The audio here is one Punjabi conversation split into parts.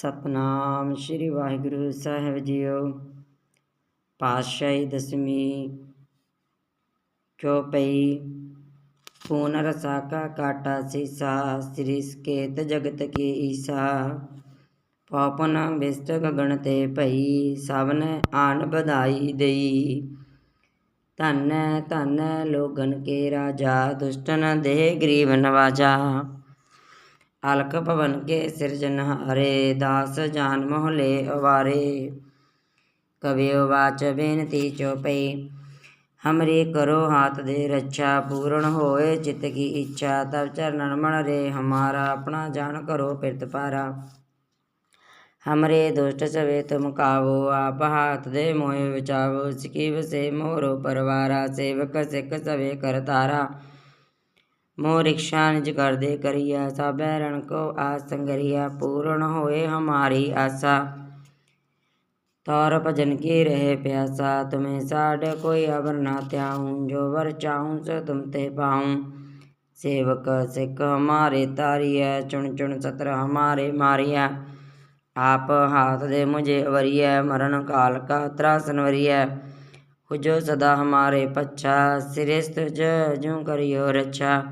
ਸਤਨਾਮ ਸ੍ਰੀ ਵਾਹਿਗੁਰੂ ਸਾਹਿਬ ਜੀਓ। ਪਾਤਸ਼ਾਹੀ ਦਸਮੀ ਦਸਵੀਂ ਪਈ? ਪੂਨ ਰਸਾਕਾ ਕਾਟਾ ਸੀਸਾ, ਸ੍ਰੀ ਸਕੇਤ ਜਗਤ ਕੀ ਈਸਾ। ਪਾਪਨ ਵਿਸਟ ਗਗਨ ਤੇ ਭਈ ਸਭਨ ਆਨ ਬਧਾਈ ਦੇਈ। ਧੰਨ ਧੰਨ ਲੋਗਨ ਕੇ ਰਾਜਾ ਦੁਸ਼ਟਨ ਦੇ ਗਰੀਬ ਨਵਾਜਾ। ਅਲਕ ਭਵਨ ਕੇ ਸਿਰਜਨਹਾਰੇ ਦਾਸ ਜਾਨ ਮੋਹਲੇ ਅਵਾਰੇ। ਕਵਿਓ ਵਾਚ ਬੇਨਤੀ ਚੋਪਈ, ਹਮਰੀ ਕਰੋ ਹਾਥ ਦੇ ਰੱਛਾ ਪੂਰਨ ਹੋਏ ਚਿਤ ਕੀ ਇੱਛਾ ਤਬ ਚਰਨਨ ਮਨ ਰੇ, ਹਮਾਰਾ ਆਪਣਾ ਜਾਨ ਕਰੋ ਪਿਰਤ ਪਾਰਾ। ਹਮਰੇ ਦੁਸ਼ਟ ਸਵੇ ਤੁਮ ਕਾਵੋ, ਆਪ ਹਾਥ ਦੇ ਮੋਹਿ ਵਿਚਾਵੋ ਸਿਕੀ ਵਸੇ ਮੋਰੋ ਪਰਵਾਰਾ, ਸੇਵਕ ਸਿੱਖ ਸਵੇ ਕਰਤਾਰਾ। ਮੋ ਰਿਕਸ਼ਾ ਨਿਜ ਕਰਦੇ ਕਰੀਆ ਸਾਬੈ ਰਣ ਕੋ ਆਸ ਸੰਗਰੀਆ ਪੂਰਨ ਹੋਏ ਹਮਾਰੀ ਆਸਾ ਤੌਰ ਭਜਨ ਕੀ ਰਹੇ ਪਿਆਸਾ ਤੁਮੇ ਸਾਡ ਕੋਈ ਅਵਰ ਨਾ ਤਿਆਹੂੰ ਜੋ ਵਰ ਚਾਹੂੰ ਸੋ ਤੁਮ ਤੇ ਪਾਉਂ ਸੇਵਕ ਸਿੱਖ ਹਮਾਰੇ ਤਾਰੀਐ ਚੁਣ ਚੁਣ ਸਤਰ ਹਮਾਰੇ ਮਾਰੀਐ ਆਪ ਹਾਥ ਦੇ ਮੁਝੇ ਅਵਰੀਐ ਮਰਨ ਕਾਲ ਕਾ ਤਰਾਸਨ ਵਰੀਐ ਹੁਜੋ ਸਦਾ ਹਮਾਰੇ ਪੱਛਾ ਸਿਰਿਸ ਤੁਜ ਜੂ ਕਰਿਓ ਰੱਛਾ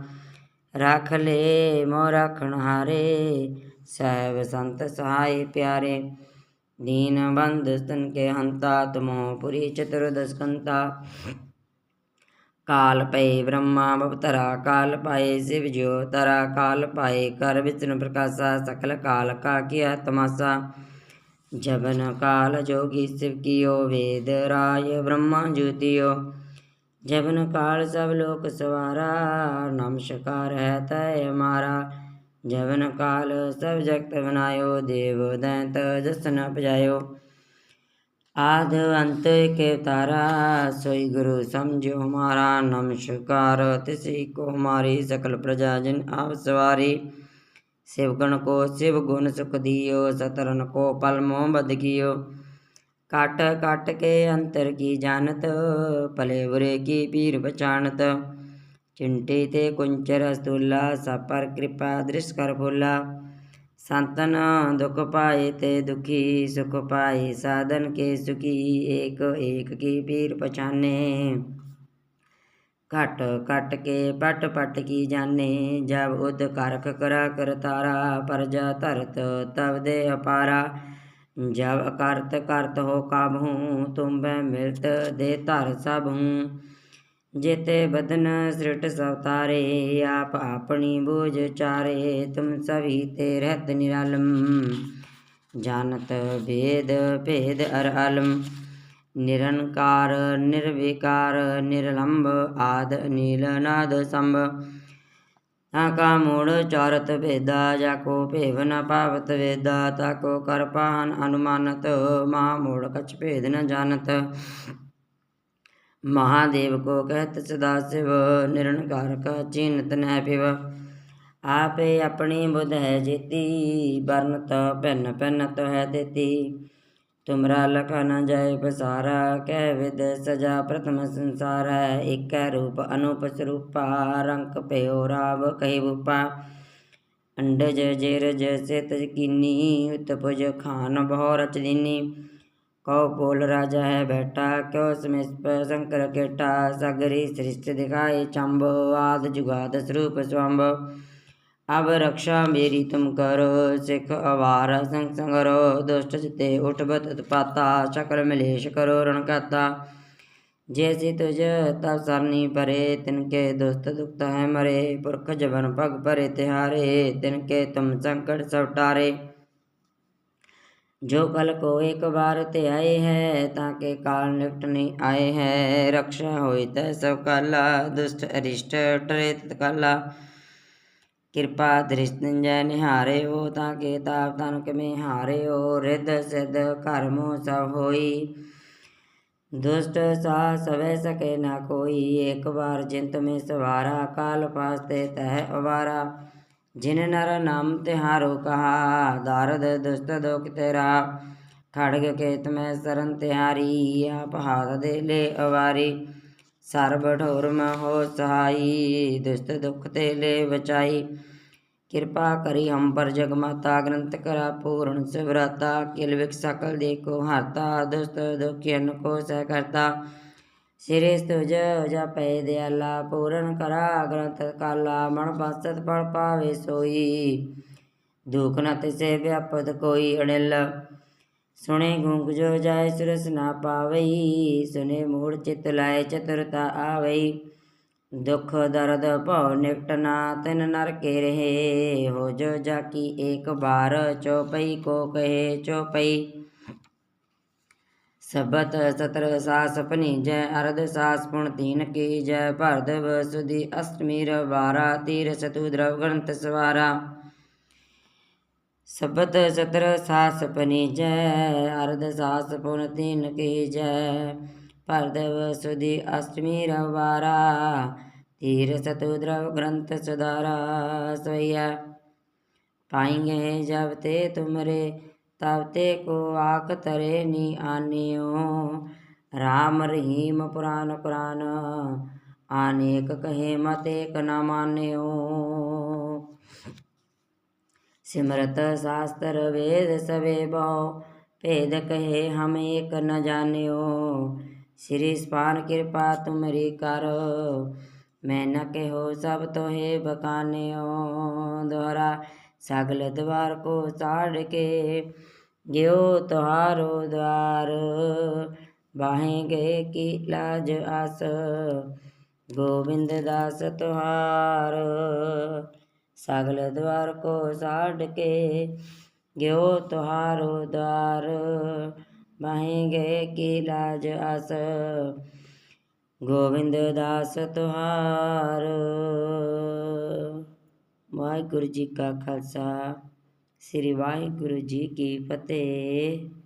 ਰੱਖ ਲੇ ਮੋ ਰੱਖਣ ਹਾਰੇ। ਸਹਿਬ ਸੰਤ ਸਹਾਈ ਪਿਆਰੇ, ਦੀਨ ਬੰਦ ਤਨ ਕੇ ਹੰਤਾ, ਤਮੋ ਪੁਰੀ ਚਤੁਰਦਸਕੰਤਾ ਕਾਲ ਪਏ ਬ੍ਰਹਮਾ ਬਵਤਰਾ ਕਾਲ ਪਾਏ ਸਿਵ ਜਿਉ, ਤਰਾ ਕਾਲ ਪਾਏ ਕਰ ਵਿਸ਼ਨ ਪ੍ਰਕਾਸ਼ਾ, ਸਕਲ ਕਾਲ ਕਾ ਕੀਆ ਤਮਾਸਾ। ਜਬਨ ਕਾਲ ਜੋਗੀ ਸਿਵ ਕੀਓ, ਵੇਦ ਰਾय ਬ੍ਰਹਮਾ ਜੋਤਿਓ। ਜਬਨ ਕਾਲ ਸਭ ਲੋਕ ਸਵਾਰਾ ਨਮਸਕਾਰ ਹੈ ਤੈ ਹਮਾਰਾ ਜਬਨ ਕਾਲ ਸਭ ਜਗਤ ਬਨਾਇਓ, ਦੇਵ ਦੈਂਤ ਜਸਨ ਪਜਾਇਓ। ਆਦ ਅੰਤ ਕੇ ਤਾਰਾ, ਸੋਈ ਗੁਰੂ ਸਮਝੋ ਹਮਾਰਾ ਨਮਸਕਾਰ ਤਿਸੀ ਕੋ ਹਮਾਰੀ ਸਕਲ ਪ੍ਰਜਾ ਜਨ ਆਪ ਸਵਾਰੀ। ਸਿਵਗਣ ਕੋ ਸਿਵ ਗੁਣ ਸੁਖ ਦਿਓ ਸਤਰਨ ਕੋ ਪਲ ਮੋਹ ਬਦ ਕੀਓ। ਕਟ ਕਟ ਕੇ ਅੰਤਰ ਕੀ ਜਾਣਤ ਭਲੇ ਬੁਰੇ ਕੀ ਪੀਰ ਪਛਾਨਤ ਚਿੰਟੇ ਤੇ ਕੁੰਚਰ ਅਸਤੁਲਾ ਸਪਰ ਕਿਰਪਾ ਦ੍ਰਿਸ਼ ਕਰ ਭੁਲਾ ਸੰਤਨ ਦੁਖ ਪਾਏ ਤੇ ਦੁਖੀ ਸੁਖ ਪਾਏ ਸਾਧਨ ਕੇ ਸੁਖੀ ਏਕ ਏਕ ਕੀ ਪੀਰ ਪਛਾਨੇ ਘਟ ਘਟ ਕੇ ਪਟ ਪਟ ਕੀ ਜਾਣੇ ਜਬ ਉਦ ਕਰਖ ਕਰਾ ਕਰ ਤਾਰਾ ਪਰਜਾ ਧਰਤ ਤਬ ਦੇ ਅਪਾਰਾ ਜਬ ਅਕਰਤ ਕਰਤ ਹੋ ਕਾਬਹੂ ਤੁਮ ਬੈ ਮਿਲਤ ਦੇ ਧਰ ਸਭ ਹੂੰ ਜੇਤੇ ਬਦਨ ਸ੍ਰਿਟ ਸਭ ਤਾਰੇ, ਆਪ ਆਪਣੀ ਬੂਝ ਚਾਰੇ, ਤੁਮ ਸਭੀ ਤੇ ਰਹਿਤ ਨਿਰਲਮ। ਜਾਣਤ ਭੇਦ ਭੇਦ ਅਰ ਅਲਮ। ਨਿਰੰਕਾਰ, ਨਿਰਵਿਕਾਰ ਨਿਰਲੰਭ ਆਦ ਨੀਲ ਨਾਦ ਮੂੜ ਚਾਰਤ ਭੇਦਾ, ਜਾ ਕੋ ਭੇਵ ਨ ਪਾਵਤ ਵੇਦਾ ਤਾਕੋ ਕਰ ਪਾਹਨ ਅਨੁਮਾਨਤ ਮਾ ਮੂੜ ਕਛ ਭੇਦ ਨ ਜਾਣਤ। ਮਹਾਦੇਵ ਕੋ ਕਹਿਤ ਸਦਾ ਸਿਵ ਨਿਰੰਕਾਰ ਕਾ ਚਿੰਤ ਨਹਿ ਪਿਵ ਆਪੇ ਆਪਣੀ ਬੁਧ ਹੈ ਜੇਤੀ ਬਰਨਤ ਭਿੰਨ ਭਿੰਨਤ ਹੈ ਦੇਤੀ ਤੁਮਰਾ ਲਖਾ ਨਾ ਜਾਏ ਪਸਾਰਾ, ਕਹਿ ਵਿਦ ਸਜਾ ਪ੍ਰਥਮ ਸੰਸਾਰ ਹੈ ਇਕੈ ਰੂਪ ਅਨੂਪ ਸਰੂਪਾ, ਰੰਕ ਭਇਓ ਰਾਵ ਕਹਿ ਬੂਪਾ ਅੰਡਜ ਜੇਰਜ ਸਿਤ ਕੀਨੀ ਉਤਪਜ ਖਾਨ ਬਹੁ ਰਚ ਦੀਨੀ। ਕਉ ਕੋਲ ਰਾਜਾ ਹੈ ਬੈਠਾ, ਕਿਉ ਸਮਿਸਪ ਸੰਕਰ ਕੇਟਾ। ਸਗਰੀ ਸ੍ਰਿਸ਼ਟ ਦਿਖਾਏ ਚੰਬ, ਆਦ ਜੁਗਾਦ ਸਰੂਪ ਸਵੰਭ ਅਬ ਰਕਸ਼ਾ ਮੇਰੀ ਤੁਮ ਕਰੋ, ਸਿਖ ਅਵਾਰ ਸੰਗ ਸੰਗਰੋ, ਦੁਸ਼ਟ ਜਿਤੇ ਉਠਬਤ ਉਤਪਾਤਾ ਚਕਰ ਮਲੇਸ਼ ਕਰੋ ਰਣ ਜੈਸੀ ਤੁਜ ਤਬ ਸਰਨੀ ਪਰੇ ਤਿਨਕੇ ਦੁਸਤ ਦੁਖਤ ਹੈ ਮਰੇ, ਪੁਰਖ ਜਵਨ ਪਗ ਪਰੇ ਤਿਹਾਰੇ ਤਿਨਕੇ ਤੁਮ ਸੰਕਟ ਸਭ ਜੋ ਕਲ ਕੋ ਇੱਕ ਵਾਰ ਤੇ ਆਏ ਹੈ, ਤਾਂ ਕੇ ਕਾਲ ਨਿਕਟ ਨਹੀਂ ਆਏ ਹੈ। ਰਕਸ਼ਾ ਹੋਏ ਤੈ ਸਭ ਕਾਲਾ, ਦੁਸ਼ਟ ਅਰਿਸ਼ਟ ਟਰੇ ਤਕਾਲਾ ਕਿਰਪਾ ਦ੍ਰਿਸ਼ਟੰਜੈ ਨਿਹਾਰਿਓ ਤਾਂ ਕੇ ਤਾਪ ਤਨ ਕਮੇ ਹਾਰਿਓ ਰਿੱਧ ਸਿੱਧ ਘਰ ਸਭ ਹੋਈ। ਦੁਸ਼ਟ ਸਾ ਸਵੇ ਸਕੇ ਨਾ ਕੋਈ, ਇੱਕ ਵਾਰ ਜਿੰਤ ਮੇ ਸਵਾਰਾ, ਕਾਲ ਪਾਸਤੇ ਤਹਿ ਅਵਾਰਾ। ਜਿਨ ਨਰ ਨਾਮ ਤਿਹਾਰੋ ਕਹਾ, ਦਾਰਦ ਦੁਸ਼ਟ ਦੁਖ ਤੇਰਾ। ਖੜਗ ਕੇਤ ਮੈਂ ਸਰਨ ਤਿਹਾਰੀ, ਆਪ ਹਾਥ ਦੇ ਲੈ ਅਵਾਰੀ। ਸਰਬ ਠੋਰ ਮ ਸਹਾਈ, ਦੁਸ਼ਟ ਦੁਖ ਤੇ ਲੈ ਬਚਾਈ। ਕਿਰਪਾ ਕਰੀ ਅੰਬਰ ਜਗ ਮਾਤਾ ਗ੍ਰੰਥ ਕਰਾ ਪੂਰਨ ਸਿਵਰਾਤਾ। ਕਿਲ ਵਿਕ ਸਕਲ ਦੇਖੋ ਹਰਤਾ ਦੁਸਤ ਦੁਖੀਨ ਕੋ ਸਹਿ ਕਰਤਾ। ਸਿਰੇ ਸਤੁਜ ਜਪੈ ਦਿਆਲਾ, ਪੂਰਨ ਕਰਾ ਗ੍ਰੰਥ ਕਾਲਾ। ਮਨ ਬਸਤ ਪੜ ਪਾਵੇ ਸੋਈ, ਦੁਖ ਨ ਤਿਸੇ ਵਿਆਪਦ ਕੋਈ ਅਣਿਲ। ਸੁਣੇ ਗੂੰਗ ਜੋ ਜਾਏ ਸੁਰਸ ਨਾ ਪਾਵਈ ਸੁਨੇ ਮੂੜ ਚਿਤ ਲਾਏ ਚਤੁਰਤਾ ਆਵਈ। ਦੁਖ ਦਰਦ ਭਉ ਨਿਕਟ ਨਾ ਤਿਨ ਨਰ ਕੇ ਰਹੇ, ਹੋ ਜੋ ਜਾਕੀ ਏਕ ਬਾਰ ਚੋਪਈ ਕੋ ਕਹੇ ਚੋਪਈ। ਸਬਤ ਸਤਰ ਸਾਸ ਪਨੀ ਜੈ ਅਰਧ ਸਾਸ ਪੁਣ ਤੀਨ ਕੀ ਜੈ ਭਰਦਵ ਸੁਦੀ ਅਸ਼ਟਮੀ ਰਵਾਰਾ, ਤੀਰ ਸਤੂ ਦਰਵ ਗ੍ਰੰਥ ਸਵਾਰਾ। सभत सतर सास पनी जय अर्ध सास पुन तीन की जय भरदव सुधि अष्टमी रवारा तीर सतु द्रव ग्रंथ सुधारा सोया पाएंगे जब ते तुमरे तब ते को आक तरे नी आनियो राम रहीम पुराण पुराण आनेक कहे मत एक न मान्यो सिमरत शास्त्र वेद सवे बहु भेद कहे हम एक न जानियो श्री स्पान कृपा तुमरी कर मैं न कहो सब तोहे बकानियो दोहरा सगल द्वार को साड़ के गयो तुहारो द्वार बाहें गए की लाज आस गोविंद दास तुहार ਸਗਲ ਦਵਾਰ ਕੋ ਸਾੜ ਕੇ, ਗਿਓ ਤੁਹਾਰੋ ਦਵਾਰ। ਮਾਹੇਗੇ ਕੀ ਲਾਜ ਅਸ, ਗੋਬਿੰਦ ਦਾਸ ਤੁਹਾਰ। ਵਾਹਿਗੁਰੂ ਜੀ ਕਾ ਖਾਲਸਾ, ਸ੍ਰੀ ਵਾਹਿਗੁਰੂ ਜੀ ਕੀ ਫਤਿਹ।